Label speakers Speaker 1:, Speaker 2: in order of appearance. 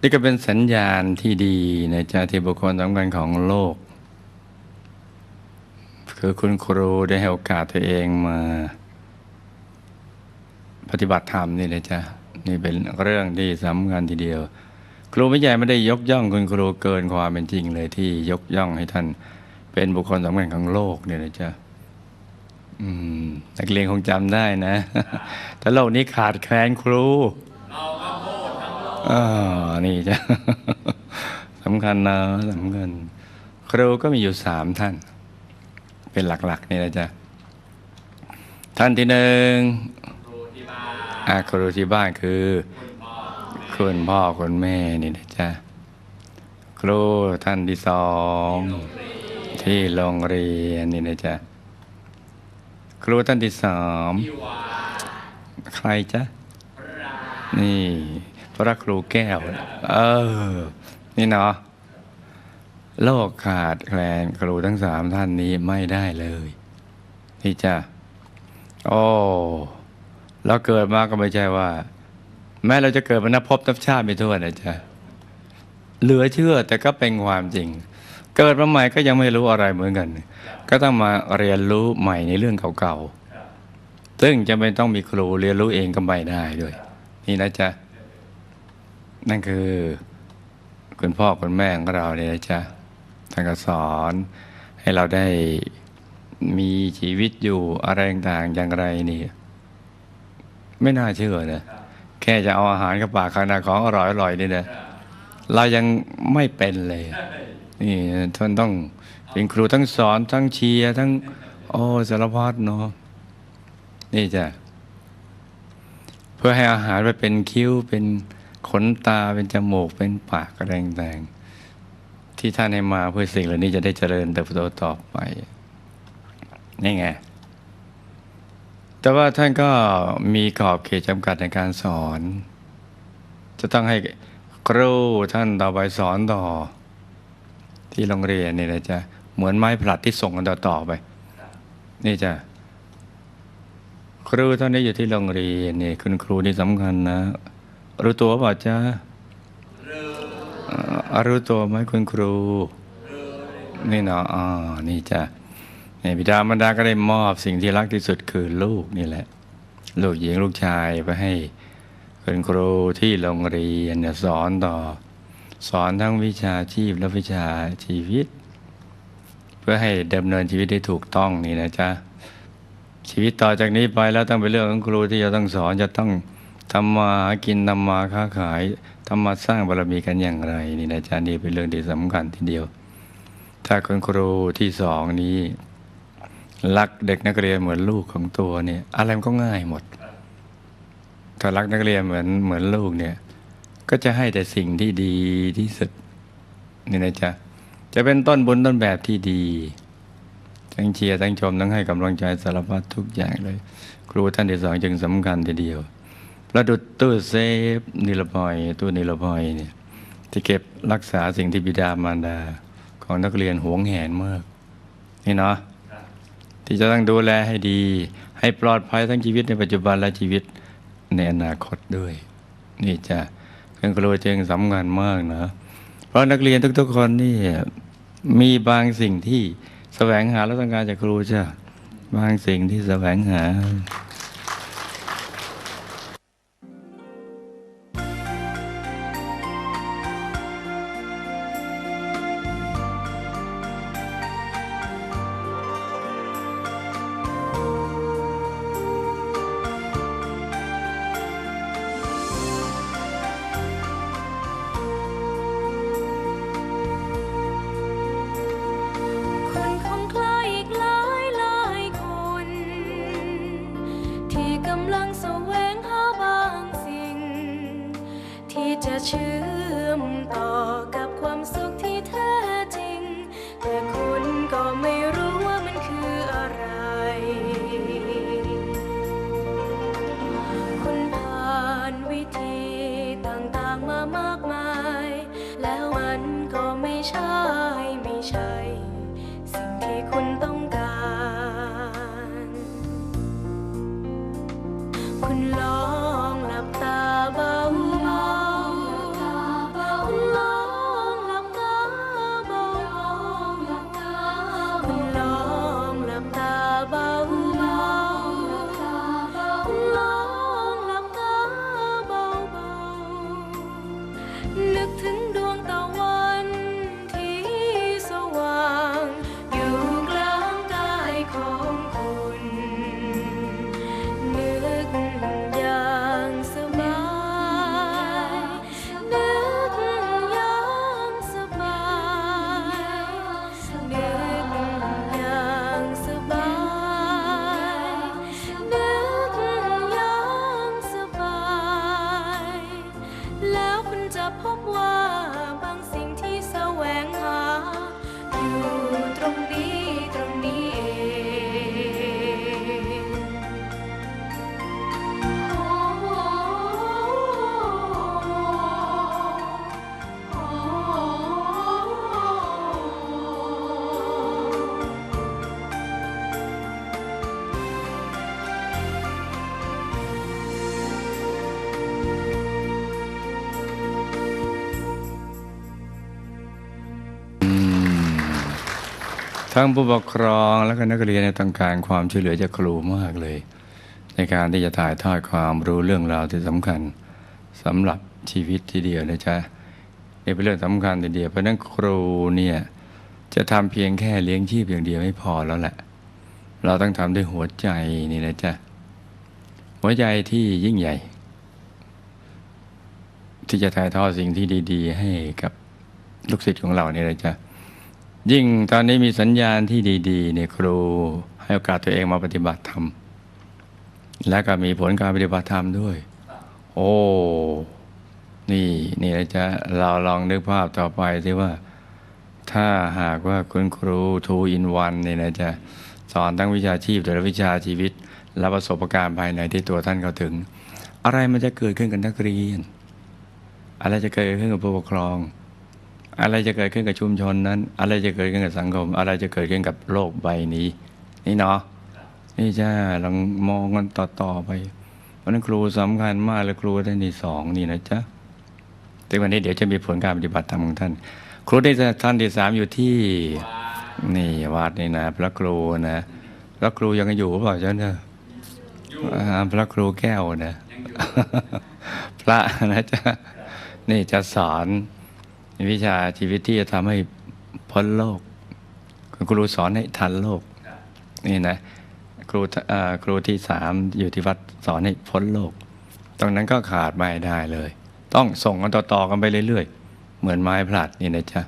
Speaker 1: นี่ก็เป็นสัญญาณที่ดีในจาที่บุคคลสำคัญของโลก คือคุณครูได้ให้โอกาสตัวเองมาปฏิบัติธรรมนี่เลยจ้ะนี่เป็นเรื่องที่สำคัญทีเดียว ครูไม่ใหญ่ไม่ได้ยกย่องคุณครูเกินความเป็นจริงเลยที่ยกย่องให้ท่าน เป็นบุคคลสำคัญของโลกเนี่ยนะจ๊ะอืมนักเรียนคงจำได้นะถ้าโลกนี้ขาดแคลนครู อ๋อนี่จ้ะสำคัญนะสำคัญครูก็มีอยู่สามท่าน เป็นหลักๆนี่นะจ๊ะท่านที่หนึ่งอาครูที่บ้านคือ คุณพ่อคุณแม่นี่นะจ๊ะครูท่านที่สองที่โรงเรียนนี่นะจ๊ะครูท่านที่สามใครจ๊ะนี่ พระครูแก้ว เออ นี่เนาะโลกขาดแคลนครูทั้งสามท่านนี้ไม่ได้เลยนี่จ้ะโอ้เราเกิดมาก็ไม่ใช่ว่า แม้เราจะเกิดมานับพบนับชาติไม่ทั่วนะจ๊ะเหลือเชื่อแต่ก็เป็นความจริง เกิดมาใหม่ก็ยังไม่รู้อะไรเหมือนกัน ก็ต้องมาเรียนรู้ใหม่ในเรื่องเก่าๆซึ่งจะไม่ต้องมีครูเรียนรู้เองก็ไม่ได้ด้วย นี่นะจ๊ะ นั่นคือ คุณพ่อคุณแม่ของเราเนี่ยนะจ๊ะท่านก็สอน ให้เราได้มีชีวิตอยู่อะไรต่างๆอย่างไรนี่ ไม่น่าเชื่อนะแค่จะเอาอาหารกับปากข้างหน้าของอร่อยๆนี่นะเรายังไม่เป็นเลย นี่ท่านต้องเป็นครูทั้งสอนทั้งเชียร์ทั้ง โอ้สารพัดเนาะนี่จ้ะเพื่อให้อาหารไปเป็นคิ้วเป็น ขนตาเป็นจมูกเป็นปากอะไรต่างๆที่ท่านให้มาเพื่อสิ่งเหล่านี้จะได้เจริญเติบโตต่อไปนี่ไงแต่ว่าท่านก็มีขอบเขตจำกัดในการสอน จะต้องให้ครูท่านต่อไปสอนต่อ ที่โรงเรียนนี่นะจ๊ะเหมือนไม้ผลัดที่ส่งกันต่อๆไป นี่จ้ะครูท่านนี้อยู่ที่โรงเรียนนี่คุณครูนี่สำคัญนะ รู้ตัวเปล่าจ๊ะอ่อรู้ตัวไหมคุณครู นี่เนาะอ่านี่จ้ะนี่บิดามารดาก็ได้มอบสิ่งที่รักที่สุดคือลูกนี่แหละ ลูกหญิงลูกชายไปให้คุณครูที่โรงเรียนสอนต่อ สอนทั้งวิชาชีพและวิชาชีวิต เพื่อให้ดำเนินชีวิตได้ถูกต้องนี่นะจ๊ะชีวิตต่อจากนี้ไปแล้วต้องเป็นเรื่องของครูที่จะต้องสอนจะต้อง ทำมาหากินทำมาค้าขายทำมาสร้างบารมีกันอย่างไร นี่นะจ๊ะนี่เป็นเรื่องที่สำคัญทีเดียว ถ้าคุณครูที่สองนี้รักเด็กนักเรียนเหมือนลูกของตัวเนี่ยอะไรมันก็ง่ายหมด ถ้ารักนักเรียนเหมือนเหมือนลูกเนี่ย ก็จะให้แต่สิ่งที่ดีที่สุดนี่นะจ๊ะจะเป็นต้นบุญต้นแบบที่ดี ทั้งเชียร์ทั้งชมทั้งให้กำลังใจสารพัดทุกอย่างเลย ครูท่านที่สองจึงสำคัญทีเดียว ประดุดตู้เซฟนิรภัยตู้นิรภัยเนี่ยที่เก็บรักษาสิ่งที่บิดามารดาของนักเรียนหวงแหนมากนี่เนาะที่จะต้องดูแลให้ดี ให้ปลอดภัยทั้งชีวิตในปัจจุบันและชีวิตในอนาคตด้วย นี่จะเป็นครูจึงสำคัญมากนะเพราะนักเรียนทุกๆคนนี่มีบางสิ่งที่แสวงหาและต้องการจากครูจ้ะบางสิ่งที่แสวงหา
Speaker 2: ทั้งผู้
Speaker 1: ปกครองและก็นักเรียนในยต้องการความช่วยเหลือจากครูมากเลย ในการที่จะถ่ายทอดความรู้เรื่องราวที่สำคัญสำหรับชีวิตทีเดียวนะจ๊ะนี่เป็นเรื่องสำคัญทีเดียวเพราะฉะนั้นครูเนี่ยจะทำเพียงแค่เลี้ยงชีพอย่างเดียวไม่พอแล้วแหละ เราต้องทำด้วยหัวใจนี่นะจ๊ะหัวใจที่ยิ่งใหญ่ ที่จะถ่ายทอดสิ่งที่ดี ๆ ให้กับลูกศิษย์ของเราเนี่ยนะจ๊ะ ยิ่งตอนนี้มีสัญญาณที่ดีๆเนี่ยครูให้โอกาสตัวเองมาปฏิบัติธรรม และก็มีผลการปฏิบัติธรรมด้วย โอ้ นี่นี่นะจะเราลองนึกภาพต่อไปสิว่า ถ้าหากว่าคุณครูทูอินวันเนี่ยนะจะสอนทั้งวิชาชีพแต่ละวิชาชีวิต และประสบการณ์ภายในที่ตัวท่านเขาถึง อะไรมันจะเกิดขึ้นกับนักเรียน อะไรจะเกิดขึ้นกับผู้ปกครอง อะไรจะเกิดขึ้นกับชุมชนนั้น อะไรจะเกิดขึ้นกับสังคม อะไรจะเกิดขึ้นกับโลกใบนี้ นี่เนาะนี่จ้าลองมองกันต่อๆไปเพราะนั้นครูสำคัญมากเลยครูท่านที่สองนี่นะจ๊ะแต่วันนี้เดี๋ยวจะมีผลการปฏิบัติธรรมของท่าน ครูที่ท่านที่สามอยู่ที่นี่วัดนี่นะ พระครูนะพระครูยังอยู่หรือเปล่าเจ้าเนี่ยพระครูแก้วนะ พระนะจ๊ะนี่จะสอน วิชาชีวิตที่จะทำให้พ้นโลก คุณครูสอนให้ทันโลก นี่นะครูครูที่สามอยู่ที่วัดสอนให้พ้นโลก ตรงนั้นก็ขาดไม่ได้เลย ต้องส่งกันต่อๆกันไปเรื่อยๆ เหมือนไม้ผลัดนี่นะจ๊ะ